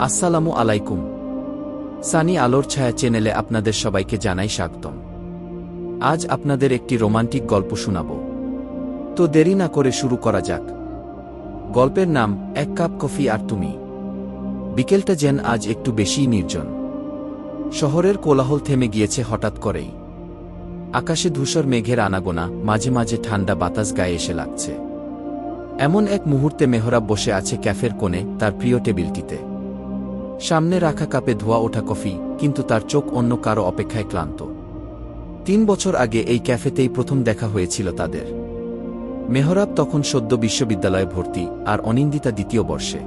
আসসালামু আলাইকুম। সানি আলোর ছায়া চ্যানেলে আপনাদের সবাইকে জানাই স্বাগতম। আজ আপনাদের একটি রোমান্টিক গল্প শোনাব। তো দেরি না করে শুরু করা যাক। গল্পের নাম, এক কাপ কফি আর তুমি। বিকেলটা যেন আজ একটু বেশিই নির্জন। শহরের কোলাহল থেমে গিয়েছে হঠাৎ করেই। আকাশে ধূসর মেঘের আনাগোনা, মাঝে মাঝে ঠান্ডা বাতাস গায়ে এসে লাগছে। এমন এক মুহূর্তে মেহরাব বসে আছে ক্যাফের কোণে, তার প্রিয় টেবিলটিতে। সামনে রাখা কাপে ধোয়া ওঠা কফি, কিন্তু তার চোখ অন্য কারও অপেক্ষায় ক্লান্ত। তিন বছর আগে এই ক্যাফেতেই প্রথম দেখা হয়েছিল তাদের। মেহরাব তখন সদ্য বিশ্ববিদ্যালয়ে ভর্তি আর অনিন্দিতা দ্বিতীয় বর্ষে।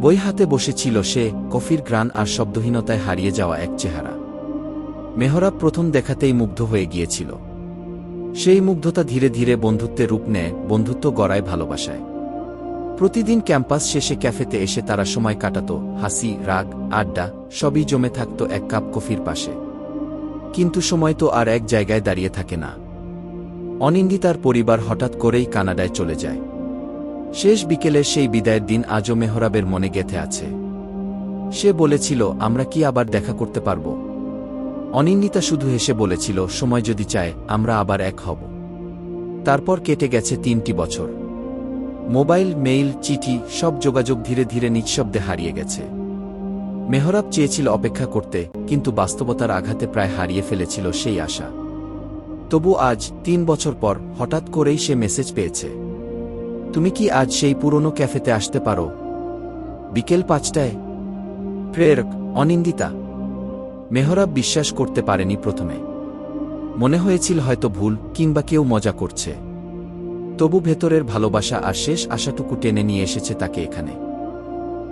বই হাতে বসেছিল সে, কফির গ্রান আর শব্দহীনতায় হারিয়ে যাওয়া এক চেহারা। মেহরাব প্রথম দেখাতেই মুগ্ধ হয়ে গিয়েছিল। সেই মুগ্ধতা ধীরে ধীরে বন্ধুত্বের রূপ নেয়, বন্ধুত্ব গড়ায় ভালোবাসায়। প্রতিদিন ক্যাম্পাস শেষে ক্যাফেতে এসে তারা সময় কাটাত, হাসি, রাগ, আড্ডা, সবই জমে থাকত এক কাপ কফির পাশে। কিন্তু সময় তো আর এক জায়গায় দাঁড়িয়ে থাকে না। অনিন্দিতার পরিবার হঠাৎ করেই কানাডায় চলে যায়। শেষ বিকেলে সেই বিদায়ের দিন আজও মেহরাবের মনে গেথে আছে। সে বলেছিল, আমরা কি আবার দেখা করতে পারব? অনিন্দিতা শুধু হেসে বলেছিল, সময় যদি চায়, আমরা আবার এক হব। তারপর কেটে গেছে তিনটি বছর। মোবাইল, মেইল, চিঠি সব যোগাযোগ ধীরে ধীরে নিঃশব্দে হারিয়ে গেছে। মেহরাব চেয়েছিল অপেক্ষা করতে, কিন্তু বাস্তবতার আঘাতে প্রায় হারিয়ে ফেলেছিল সেই আশা। তবু আজ, তিন বছর পর, হঠাৎ করেই সে মেসেজ পেয়েছে। তুমি কি আজ সেই পুরনো ক্যাফেতে আসতে পারো? বিকেল পাঁচটায়। প্রেরক, অনিন্দিতা। মেহরাব বিশ্বাস করতে পারেনি প্রথমে। মনে হয়েছিল হয়তো ভুল, কিংবা কেউ মজা করছে। তবু ভেতরের ভালোবাসা আর শেষ আশাটুকু টেনে নিয়ে এসেছে তাকে এখানে।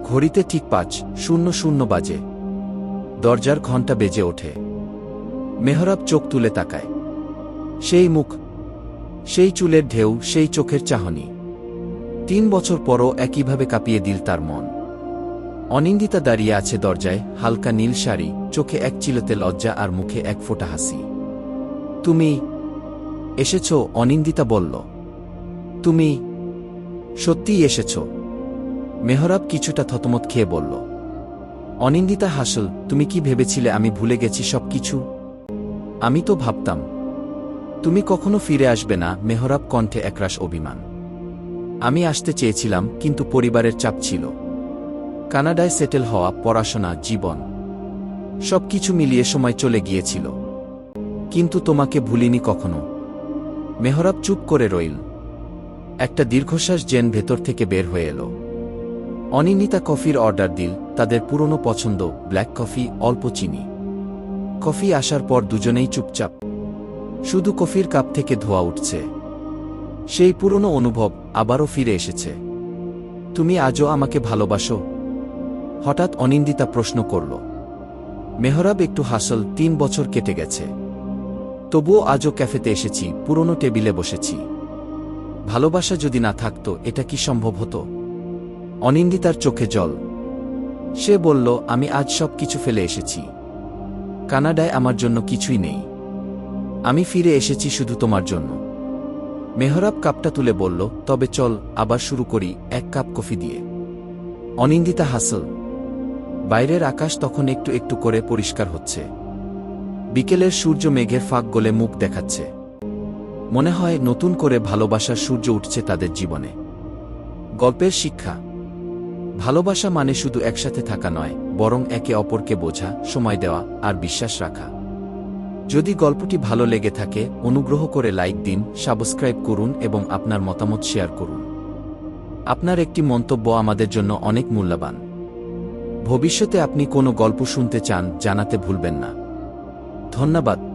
ঘড়িতে ঠিক পাঁচ, শূন্য শূন্য বাজে। দরজার ঘণ্টা বেজে ওঠে। মেহরাব চোখ তুলে তাকায়। সেই মুখ, সেই চুলের ঢেউ, সেই চোখের চাহনি। তিন বছর পরও একইভাবে কাঁপিয়ে দিল তার মন। অনিন্দিতা দাঁড়িয়ে আছে দরজায়, হালকা নীল শাড়ি, চোখে এক চিলতে লজ্জা আর মুখে এক ফোঁটা হাসি। তুমি এসেছ? অনিন্দিতা বলল। তুমি সত্যিই এসেছ। মেহরাব কিছুটা থতমত খেয়ে বলল, অনিন্দিতা হাসল, তুমি কি ভেবেছিলে আমি ভুলে গেছি সব কিছু? আমি তো ভাবতাম, তুমি কখনো ফিরে আসবে না, মেহরাব কণ্ঠে একরাশ অভিমান। আমি আসতে চেয়েছিলাম, কিন্তু পরিবারের চাপ ছিল। কানাডায় সেটেল হওয়া, পড়াশোনা, জীবন, সব কিছু মিলিয়ে সময় চলে গিয়েছিল। কিন্তু তোমাকে ভুলিনি কখনো। মেহরাব চুপ করে রইল। একটা দীর্ঘশ্বাস জেন ভেতর থেকে বের হয়ে এলো। অনিন্দিতা কফির অর্ডার দিল, তাদের পুরনো পছন্দ, ব্ল্যাক কফি, অল্প চিনি। কফি আসার পর দুজনেই চুপচাপ। শুধু কফির কাপ থেকে ধোয়া উঠছে। সেই পুরনো অনুভব আবারও ফিরে এসেছে। তুমি আজও আমাকে ভালোবাসো? হঠাৎ অনিন্দিতা প্রশ্ন করল। মেহরাব, একটু হাসল, তিন বছর কেটে গেছে। তবুও আজও ক্যাফেতে এসেছি, পুরনো টেবিলে বসেছি। ভালোবাসা যদি না থাকত, এটা কি সম্ভব হতো? অনিন্দিতার চোখে জল। সে বলল, আমি আজ সব কিছু ফেলে এসেছি। কানাডায় আমার জন্য কিছুই নেই। আমি ফিরে এসেছি শুধু তোমার জন্য। মেহরাব কাপটা তুলে বলল, তবে চল, আবার শুরু করি, এক কাপ কফি দিয়ে। অনিন্দিতা হাসল। বাইরের আকাশ তখন একটু একটু করে পরিষ্কার হচ্ছে। বিকেলের সূর্য মেঘের ফাঁক গলে মুখ দেখাচ্ছে। মনে হয় নতুন করে ভালোবাসার সূর্য উঠছে তাদের জীবনে। গল্পের শিক্ষা। ভালোবাসা মানে শুধু একসাথে থাকা নয়, বরং একে অপরকে বোঝা, সময় দেওয়া, আর বিশ্বাস রাখা। যদি গল্পটি ভালো লেগে থাকে, অনুগ্রহ করে লাইক দিন, সাবস্ক্রাইব করুন এবং আপনার মতামত শেয়ার করুন। আপনার একটি মন্তব্য আমাদের জন্য অনেক মূল্যবান। ভবিষ্যতে আপনি কোনো গল্প শুনতে চান, জানাতে ভুলবেন না। ধন্যবাদ।